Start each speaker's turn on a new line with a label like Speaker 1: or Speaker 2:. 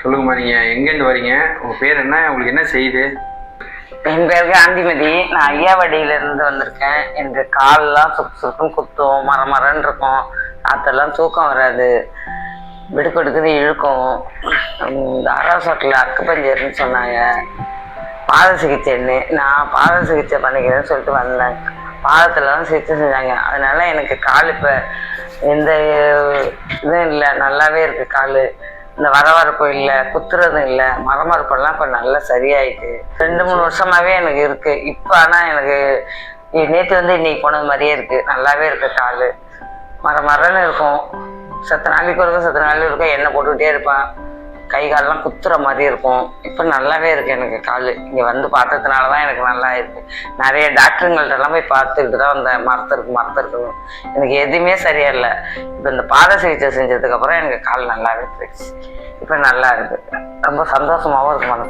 Speaker 1: சொல்லுங்கம்மா நீங்கள் எங்கேருந்து வரீங்க? உங்கள் பேர் என்ன? உங்களுக்கு என்ன செய்யுது
Speaker 2: என் பேர் காந்திமதி. நான் ஐயாவடியில இருந்து வந்திருக்கேன். எனக்கு கால்லாம் சுக்கு சுக்குன்னு குத்தும் மர மரன்னு இருக்கும். அதெல்லாம் தூக்கம் வராது. விடுக்கெடுக்குது இழுக்கும். தாராசோட்டில் இந்த அக்கு பஞ்சர்னு சொன்னாங்க. பாத சிகிச்சைன்னு. நான் பாத சிகிச்சை பண்ணிக்கிறேன்னு சொல்லிட்டு வந்தேன். பாதத்தில் தான் சிகிச்சை செஞ்சாங்க. அதனால எனக்கு கால் இப்போ எந்த இதுவும் இல்லை. நல்லாவே இருக்குது கால். இந்த வரவரப்பு இல்லை குத்துறதும் இல்லை மரமரப்பெல்லாம் இப்போ நல்லா சரியாயிட்டு. ரெண்டு மூணு வருஷமாவே எனக்கு இருக்கு. இப்போ ஆனால் எனக்கு நேற்று வந்து இன்னைக்கு போனது மாதிரியே இருக்கு. நல்லாவே இருக்கு கால். மர மரன்னு இருக்கும். சத்த நாளைக்கு இருக்கும் சத்த நாளைக்கு இருக்கும் எண்ணெய் போட்டுக்கிட்டே இருப்பான். கை காலெல்லாம் குத்துற மாதிரி இருக்கும். இப்போ நல்லாவே இருக்கு எனக்கு கால். இங்கே வந்து பார்த்ததுனால தான் எனக்கு நல்லா இருக்கு நிறைய டாக்டருங்கள்ட்ட எல்லாம் போய் பார்த்துக்கிட்டு தான் வந்தேன். மரத்திற்கு இருக்கு எனக்கு எதுவுமே சரியா இல்லை இப்போ இந்த பாத சிகிச்சை செஞ்சதுக்கப்புறம் எனக்கு கால் நல்லாவே போயிடுச்சு. இப்போ நல்லா இருக்கு. ரொம்ப சந்தோஷமாகவும் இருக்கு மனசு.